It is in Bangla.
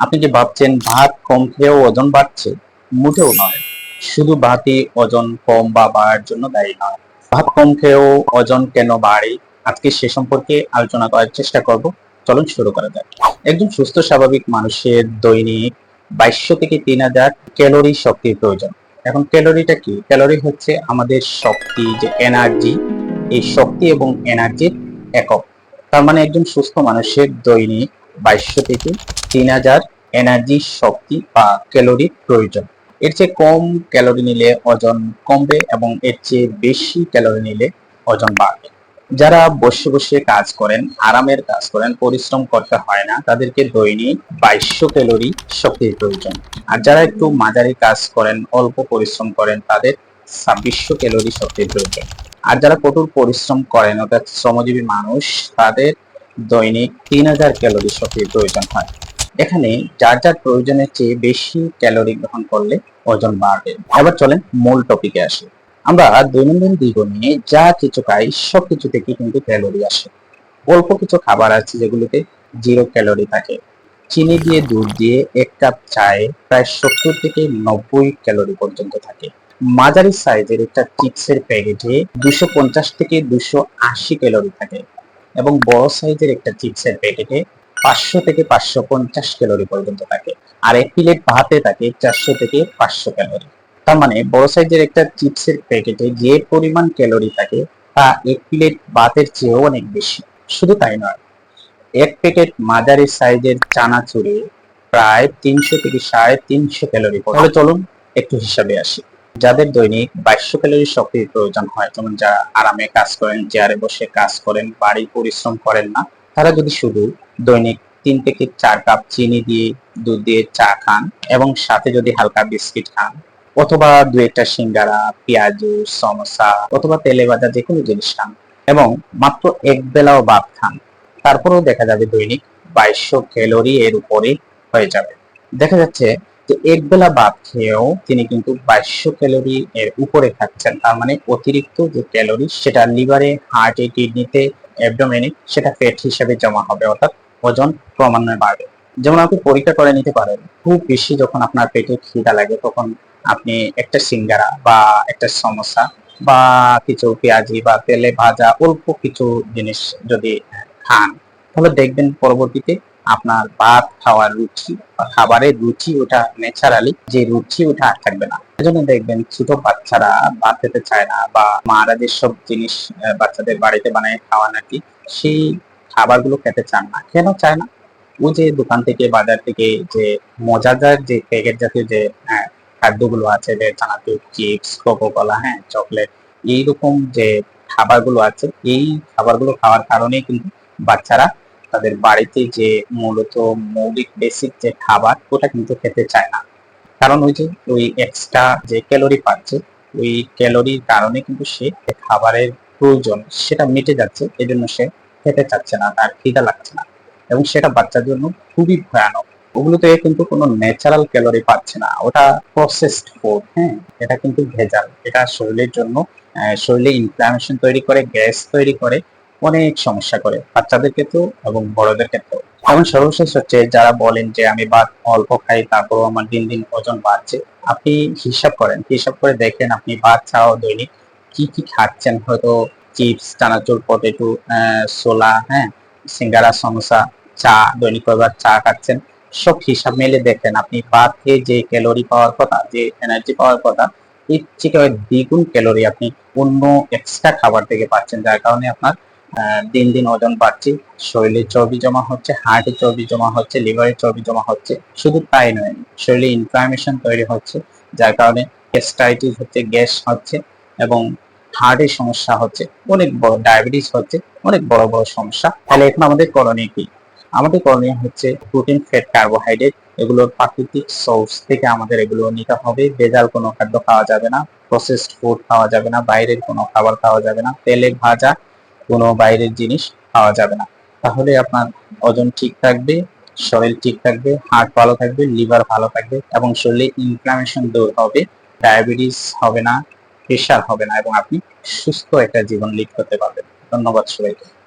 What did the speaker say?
আপনি যে ভাবছেন, ভাত কম খেয়েও ওজন বাড়ছে, মোটেও নয়। শুধু ভাতই ওজন কম বা বাড়ার জন্য দায়ী নয়। ভাত কম খেয়েও ওজন কেন বাড়ে? আজকে সে সম্পর্কে আলোচনা করার চেষ্টা করব। চলুন শুরু করা যাক। একজন সুস্থ, স্বাভাবিক মানুষের দৈনিক বাইশশো থেকে তিন হাজার ক্যালোরি শক্তির প্রয়োজন। এখন ক্যালোরিটা কি? ক্যালোরি হচ্ছে আমাদের শক্তি, যে এনার্জি। এই শক্তি এবং এনার্জির একক। তার মানে একজন সুস্থ মানুষের দৈনিক বাইশশো থেকে তিন হাজার এনার্জি, শক্তি বা ক্যালোরি প্রয়োজন। এর চেয়ে কম ক্যালোরি নিলে ওজন কমবে এবং এর চেয়ে বেশি ক্যালোরি নিলে ওজন বাড়বে। যারা বসে বসে কাজ করেন, আরামের কাজ করেন, পরিশ্রম করতে হয় না, তাদেরকে দৈনিক বাইশশো ক্যালোরি শক্তির প্রয়োজন। আর যারা একটু মাঝারি কাজ করেন, অল্প পরিশ্রম করেন, তাদের ছাব্বিশশো ক্যালোরি শক্তির প্রয়োজন। আর যারা কঠোর পরিশ্রম করেন, অর্থাৎ শ্রমজীবী মানুষ, তাদের দৈনিক তিন হাজার ক্যালোরি শক্তির প্রয়োজন হয়। এখানে যার যার প্রয়োজনের চেয়ে বেশি ক্যালোরি গ্রহণ করলে ওজন বাড়বে। এবার চলেন মূল টপিকে আসি। আমরা দৈনন্দিন জীবনে যা কিছু খাই সব কিছু থেকে কিন্তু ক্যালোরি আসে। অল্প কিছু খাবার আছে যেগুলোতে জিরো ক্যালোরি থাকে। চিনি দিয়ে দুধ দিয়ে এক কাপ চায়ে প্রায় সত্তর থেকে নব্বই ক্যালোরি পর্যন্ত থাকে। মাঝারি সাইজের একটা চিপসের প্যাকেটে দুশো পঞ্চাশ থেকে দুশো আশি ক্যালোরি থাকে এবং বড় সাইজের একটা চিপসের প্যাকেটে পাঁচশো থেকে পাঁচশো পঞ্চাশ ক্যালোরি পর্যন্ত থাকে। আর এক প্লেট ভাতে থাকে চারশো থেকে পাঁচশো ক্যালোরি তার মানে বড় সাইজের একটা চিপসের প্যাকেটে যে পরিমাণ ক্যালোরি থাকে, তা এক প্লেট ভাতের চেয়েও অনেক বেশি। শুধু তাই নয়, এক প্যাকেট সাইজের প্রায় তিনশো থেকে সাড়ে তিনশো ক্যালোরি তাহলে চলুন একটু হিসাবে আসি। যাদের দৈনিক বাইশশো ক্যালোরি শক্তির প্রয়োজন হয়, যেমন যারা আরামে কাজ করেন, চেয়ারে বসে কাজ করেন বাড়ি পরিশ্রম করেন না তারা যদি শুধু দৈনিক তিন থেকে চার কাপ চিনি দিয়ে দুধ দিয়ে চা খান এবং সাথে যদি হালকা বিস্কিট খান, অথবা দু একটা সিঙ্গারা, পেঁয়াজু, সমোসা, অথবা তেলে ভাজা যে কোনো জিনিস খান এবং মাত্র এক বেলাও ভাত খান, তারপরেও দেখা যাবে দৈনিক বাইশশো ক্যালোরি এর উপরে হয়ে যাবে। দেখা যাচ্ছে যে এক বেলা ভাত খেয়েও তিনি কিন্তু বাইশশো ক্যালোরি এর উপরে থাকছেন। তার মানে অতিরিক্ত যে ক্যালোরি, সেটা লিভারে, হার্টে, কিডনিতে, অ্যাবডোমেনে সেটা ফ্যাট হিসেবে জমা হবে, অর্থাৎ ওজন ক্রমান্বয়ে বাড়বে। যেমন আপনি পরীক্ষা করে নিতে পারেন, খুব বেশি যখন আপনার পেটে খিদা লাগে তখন আপনি একটা সিঙ্গারা বা একটা সমোসা বা কিছু পেঁয়াজি বা তেলে ভাজা অল্প কিছু জিনিস যদি খান, তাহলে দেখবেন পরবর্তীতে আপনার ভাত খাওয়ার রুচি খাবারের রুচি ওটা ন্যাচারালি যে রুচি ওটা আর থাকবে না। এজন্য দেখবেন ছোট বাচ্চারা ভাত খেতে চায় না বা মারা যেসব জিনিস বাচ্চাদের বাড়িতে বানায় খাওয়া নাকি সেই খাবারগুলো খেতে চান না। কেন চায় না? ওই যে দোকান থেকে বাজার থেকে যে মজাদার যে প্যাকেট জাতীয় যে আহ, খাদ্যগুলো আছে যে চানাচুর চিপস কোকো কলা হ্যাঁ চকলেট এইরকম যে খাবারগুলো আছে এই খাবারগুলো খাওয়ার কারণেই কিন্তু বাচ্চারা তাদের বাড়িতে যে মূলত মৌলিক বেসিক যে খাবার, ওটা কিন্তু খেতে চায় না। কারণ ওই যে, ওই এক্সট্রা যে ক্যালোরি পাচ্ছে, ওই ক্যালোরির কারণে কিন্তু সে খাবারের প্রয়োজন, সেটা মিটে যাচ্ছে, এজন্য সে খেতে চাচ্ছে না, তার খিদা লাগছে না। এবং সেটা বাচ্চার জন্য খুবই ভয়ানক। ওগুলোতে কিন্তু কোনো ন্যাচারাল ক্যালোরি পাচ্ছে না, ওটা প্রসেসড ফুড হ্যাঁ? এটা কিন্তু ভেজাল। এটা শরীরের জন্য শরীরে ইনফ্লামেশন তৈরি করে গ্যাস তৈরি করে অনেক সমস্যা করে বাচ্চাদের ক্ষেত্রেও এবং বড়দের ক্ষেত্রেও এবং সর্বশেষ হচ্ছে যারা বলেন যে আমি ভাত অল্প খাই, তারপরও আমার দিন দিন ওজন বাড়ছে, আপনি হিসাব করেন, হিসাব করে দেখেন আপনি ভাত ছাড়াও দৈনিক কি কি খাচ্ছেন, হয়তো চিপস, চানাচুর, পটেটো সোলা হ্যাঁ সিঙ্গারা, সমোসা, চা, দৈনিক কয়েকবার চা খাচ্ছেন, সব হিসাব মেলে দেখেন আপনি ভাত খেয়ে যে ক্যালোরি পাওয়ার কথা, যে এনার্জি পাওয়ার কথা, এর থেকে দ্বিগুণ ক্যালোরি আপনি অন্য এক্সট্রা খাবার থেকে পাচ্ছেন, যার কারণে আপনার দিন দিন ওজন বাড়ছে, শরীরে চর্বি জমা হচ্ছে হার্টে চর্বি জমা হচ্ছে লিভারে চর্বি জমা হচ্ছে, শুধু তাই নয়, শরীরে ইনফ্লামেশন তৈরি হচ্ছে, যার কারণে গ্যাস্ট্রাইটিস হচ্ছে, গ্যাস হচ্ছে এবং হার্টের সমস্যা হচ্ছে, অনেক বড় ডায়াবেটিস হচ্ছে, অনেক বড় বড় সমস্যা। তাহলে এখন আমাদের করণীয় কি? আমাদের করণীয় হচ্ছে প্রোটিন ফ্যাট কার্বোহাইড্রেট এগুলোর প্রাকৃতিক সোর্স থেকে আমাদের এগুলো নিতে হবে। ভেজাল কোনো খাদ্য খাওয়া যাবে না প্রসেসড ফুড খাওয়া যাবে না, বাইরের কোনো খাবার খাওয়া যাবে না, তেলে ভাজা কোনো বাইরের জিনিস খাওয়া যাবে না। তাহলে আপনার ওজন ঠিক থাকবে, শরীর ঠিক থাকবে, হার্ট ভালো থাকবে, লিভার ভালো থাকবে এবং শরীরে ইনফ্লামেশন দূর হবে ডায়াবেটিস হবে না প্রেশার হবে না এবং আপনি সুস্থ একটা জীবন লিড করতে পারবেন। ধন্যবাদ সবাইকে।